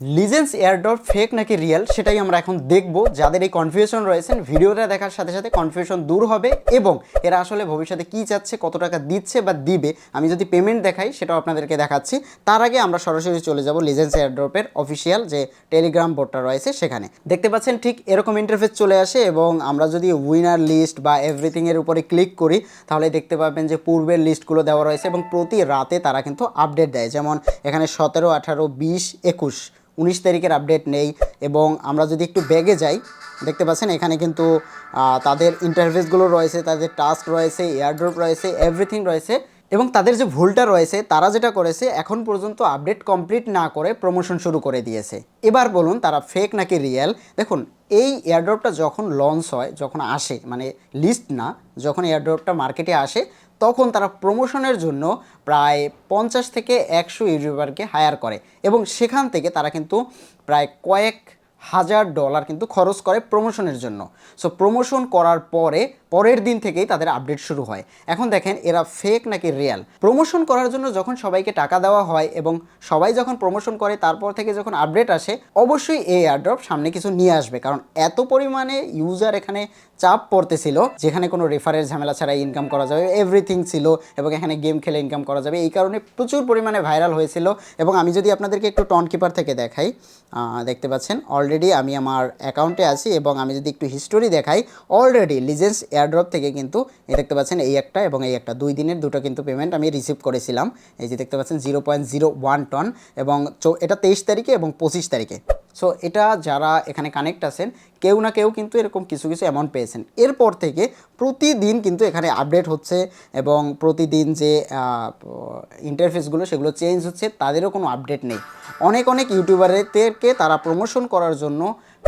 Legends airdrop fake নাকি real সেটাই আমরা এখন দেখব। যাদের এই কনফিউশন রয়েছেন ভিডিওটা দেখার সাথে সাথে কনফিউশন দূর হবে এবং এরা আসলে ভবিষ্যতে কী চাচ্ছে, কত টাকা দিচ্ছে বা দিবে, আমি যদি পেমেন্ট দেখাই, সেটাও আপনাদেরকে দেখাচ্ছি। তার আগে আমরা সরাসরি চলে যাব লিজেন্স এয়ারড্রপের অফিসিয়াল যে টেলিগ্রাম বোর্ডটা রয়েছে সেখানে। দেখতে পাচ্ছেন ঠিক এরকম ইন্টারফেস চলে আসে এবং আমরা যদি উইনার লিস্ট বা এভরিথিংয়ের উপরে ক্লিক করি, তাহলে দেখতে পাবেন যে পূর্বের লিস্টগুলো দেওয়া রয়েছে এবং প্রতি রাতে তারা কিন্তু আপডেট দেয়। যেমন এখানে সতেরো, আঠারো, বিশ, একুশ। উনিশ তারিখের আপডেট নেই এবং আমরা যদি একটু ব্যাগে যাই, দেখতে পাচ্ছেন এখানে কিন্তু তাদের ইন্টারফেসগুলো রয়েছে, তাদের টাস্ক রয়েছে এয়ারড্রপ রয়েছে এভরিথিং রয়েছে এবং তাদের যে ভুলটা রয়েছে, তারা যেটা করেছে, এখন পর্যন্ত আপডেট কমপ্লিট না করে প্রমোশন শুরু করে দিয়েছে। এবার বলুন, তারা ফেক নাকি রিয়েল দেখুন, এই এয়ারড্রপটা যখন লঞ্চ হয়, যখন আসে মানে লিস্ট না, যখন এয়ারড্রপটা মার্কেটে আসে তখন তারা প্রমোশনের জন্য প্রায় পঞ্চাশ থেকে একশো ইউটিউবারকে হায়ার করে এবং সেখান থেকে তারা কিন্তু প্রায় কয়েক হাজার ডলার কিন্তু খরচ করে প্রমোশনের জন্য। সো প্রমোশন করার পরে, পরের দিন থেকেই তাদের আপডেট শুরু হয়। এখন দেখেন, এরা ফেক নাকি রিয়াল প্রমোশন করার জন্য যখন সবাইকে টাকা দেওয়া হয় এবং সবাই যখন প্রমোশন করে, তারপর থেকে যখন আপডেট আসে, অবশ্যই এই এয়ারড্রপ সামনে কিছু নিয়ে আসবে। কারণ এত পরিমাণে ইউজার এখানে চাপ পড়তেছিল, যেখানে কোনো রেফারের ঝামেলা ছাড়া ইনকাম করা যাবে এভরিথিং ছিল এবং এখানে গেম খেলে ইনকাম করা যাবে, এই কারণে প্রচুর পরিমাণে ভাইরাল হয়েছিল। এবং আমি যদি আপনাদেরকে একটু টন কিপার থেকে দেখাই দেখতে পাচ্ছেন অলরেডি আমি আমার অ্যাকাউন্টে আছি এবং আমি যদি একটু হিস্টোরি দেখাই অলরেডি লিজেন্স এয়ারড্রপ থেকে কিন্তু দেখতে পাচ্ছেন এই একটা এবং এই একটা দুই দিনের দুটো কিন্তু পেমেন্ট আমি রিসিভ করেছিলাম। এই যে দেখতে পাচ্ছেন zero point zero one ton এবং এটা তেইশ তারিখে এবং পঁচিশ তারিখে। সো এটা যারা এখানে কানেক্ট আছেন, কেউ না কেউ কিন্তু এরকম কিছু কিছু অ্যামাউন্ট পেয়েছেন। এরপর থেকে প্রতিদিন কিন্তু এখানে আপডেট হচ্ছে এবং প্রতিদিন যে ইন্টারফেসগুলো সেগুলো চেঞ্জ হচ্ছে, তাদেরও কোনো আপডেট নেই। অনেক অনেক ইউটিউবারদেরকে তারা প্রমোশন করার জন্য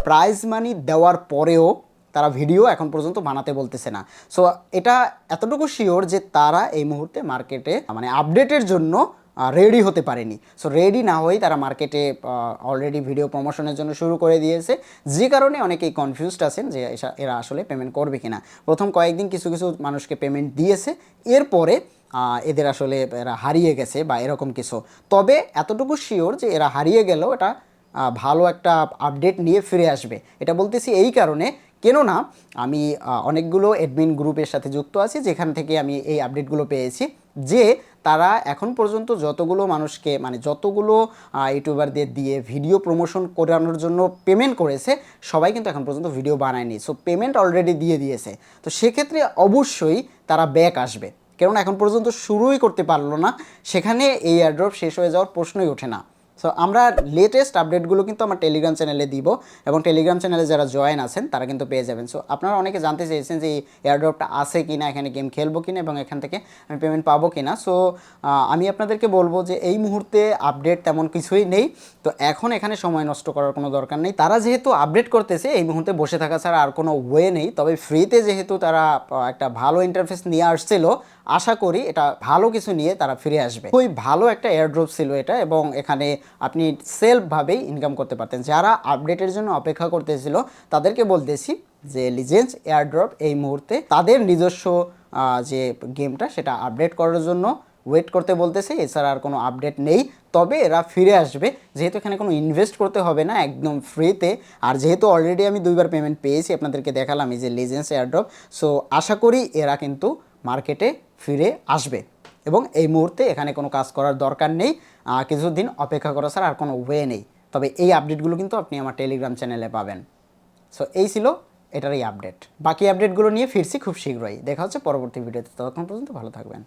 প্রাইজ মানি দেওয়ার পরেও তারা ভিডিও এখন পর্যন্ত বানাতে বলতেছে না। সো এটা এতটুকু শিওর যে তারা এই মুহূর্তে মার্কেটে মানে আপডেটের জন্য রেডি হতে পারেনি। সো রেডি না হয়েই তারা মার্কেটে অলরেডি ভিডিও প্রমোশনের জন্য শুরু করে দিয়েছে। যে কারণে অনেকেই কনফিউজড আছেন যে এরা আসলে পেমেন্ট করবে কিনা। প্রথম কয়েকদিন কিছু কিছু মানুষকে পেমেন্ট দিয়েছে। এরপরে এদের আসলে এরা হারিয়ে গেছে বা এরকম কিছু। তবে এতটুকু শিওর যে এরা হারিয়ে গেলেও এটা ভালো একটা আপডেট নিয়ে ফিরে আসবে। এটা বলতেছি এই কারণে কেননা আমি অনেকগুলো অ্যাডমিন গ্রুপের সাথে যুক্ত আছি, যেখান থেকে আমি এই আপডেটগুলো পেয়েছি, যে তারা এখন পর্যন্ত যতগুলো মানুষকে মানে যতগুলো ইউটিউবারদের দিয়ে ভিডিও প্রমোশন করানোর জন্য পেমেন্ট করেছে, সবাই কিন্তু এখন পর্যন্ত ভিডিও বানায়নি। সো পেমেন্ট অলরেডি দিয়ে দিয়েছে। তো সেক্ষেত্রে অবশ্যই তারা ব্যাক আসবে। কেননা এখন পর্যন্ত শুরুই করতে পারল না। সেখানে এই এয়ারড্রপ শেষ হয়ে যাওয়ার প্রশ্নই ওঠে না। সো আমরা লেটেস্ট আপডেটগুলো কিন্তু আমার টেলিগ্রাম চ্যানেলে দিব এবং টেলিগ্রাম চ্যানেলে যারা জয়েন আছেন, তারা কিন্তু পেয়ে যাবেন। সো আপনারা অনেকে জানতে চেয়েছেন যে এই এয়ারড্রপটা আছে কি না এখানে গেম খেলব কিনা এবং এখান থেকে আমি পেমেন্ট পাবো কিনা। সো আমি আপনাদেরকে বলব যে এই মুহূর্তে আপডেট তেমন কিছুই নেই। তো এখন এখানে সময় নষ্ট করার কোনো দরকার নেই। তারা যেহেতু আপডেট করতেছে, এই মুহূর্তে বসে থাকা ছাড়া আর কোনো ওয়ে নেই। তবে ফ্রিতে যেহেতু তারা একটা ভালো ইন্টারফেস নিয়ে আসছিল, আশা করি এটা ভালো কিছু নিয়ে তারা ফিরে আসবে। খুবই ভালো একটা এয়ারড্রপ ছিল এটা এবং এখানে আপনি সেলফভাবেই ইনকাম করতে পারতেন। যারা আপডেটের জন্য অপেক্ষা করতেছিল, তাদেরকে বলতেছি যে লিজেন্স এয়ারড্রপ এই মুহূর্তে তাদের নিজস্ব যে গেমটা সেটা আপডেট করার জন্য ওয়েট করতে বলতেছে। এছাড়া আর কোনো আপডেট নেই। তবে এরা ফিরে আসবে। যেহেতু এখানে কোনো ইনভেস্ট করতে হবে না, একদম ফ্রিতে আর যেহেতু অলরেডি আমি দুইবার পেমেন্ট পেয়েছি, আপনাদেরকে দেখালাম এই যে লিজেন্স এয়ারড্রপ সো আশা করি এরা কিন্তু মার্কেটে ফিরে আসবে। এবং এই মুহূর্তে এখানে কোনো কাজ করার দরকার নেই। কিছুদিন অপেক্ষা করা ছাড়া আর কোনো ওয়ে নেই। তবে এই আপডেটগুলো কিন্তু আপনি আমার টেলিগ্রাম চ্যানেলে পাবেন। সো এই ছিল এটারই আপডেট বাকি আপডেটগুলো নিয়ে ফিরছি খুব শীঘ্রই। দেখা হচ্ছে পরবর্তী ভিডিওতে ততক্ষণ পর্যন্ত ভালো থাকবেন।